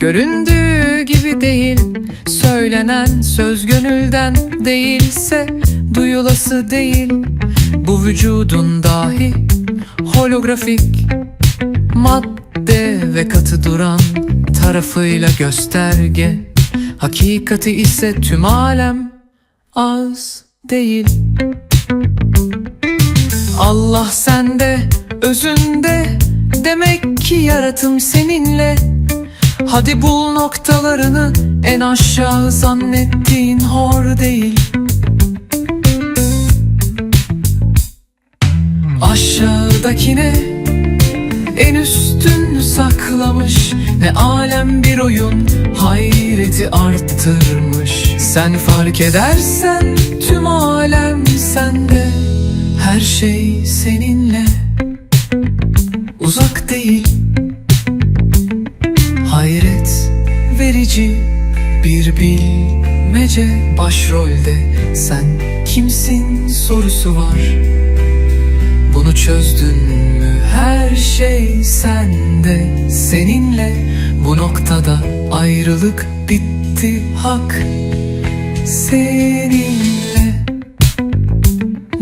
Göründüğü gibi değil. Söylenen söz gönülden değilse Duyulası değil. Bu vücudun dahi Holografik Madde ve katı duran Tarafıyla gösterge. Hakikati ise tüm alem Az değil. Allah sende, özünde Demek ki yaratım seninle. Hadi bul noktalarını En aşağı zannettiğin hor değil. Aşağıdakine En üstün saklamış Ve alem bir oyun Hayreti arttırmış. Sen fark edersen Tüm alem sende Her şey seninle verici bir bilmece başrolde. Sen kimsin sorusu var. Bunu çözdün mü? Her şey sende. Seninle bu noktada ayrılık bitti hak Seninle.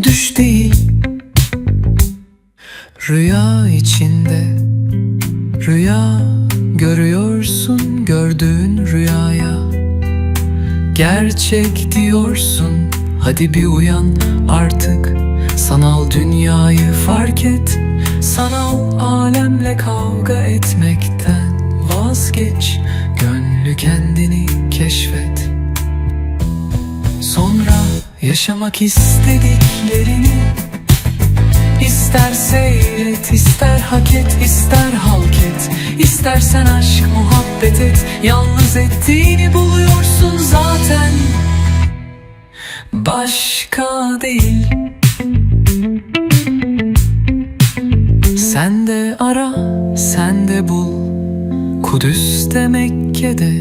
Düş değil. Rüya içinde Rüya görüyorsun gördüğün rüyaya. Gerçek diyorsun hadi bir uyan artık. Sanal dünyayı fark et Sanal alemle kavga etmekten vazgeç. Gönlü kendini keşfet. Sonra yaşamak istediklerini İster seyret, ister hak et, ister halk et. İstersen aşk, muhabbet et. Yalnız ettiğini buluyorsun zaten. Başka değil. Sen de ara, sen de bul. Kudüs'te Mekke'de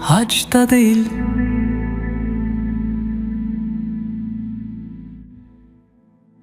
Hacda değil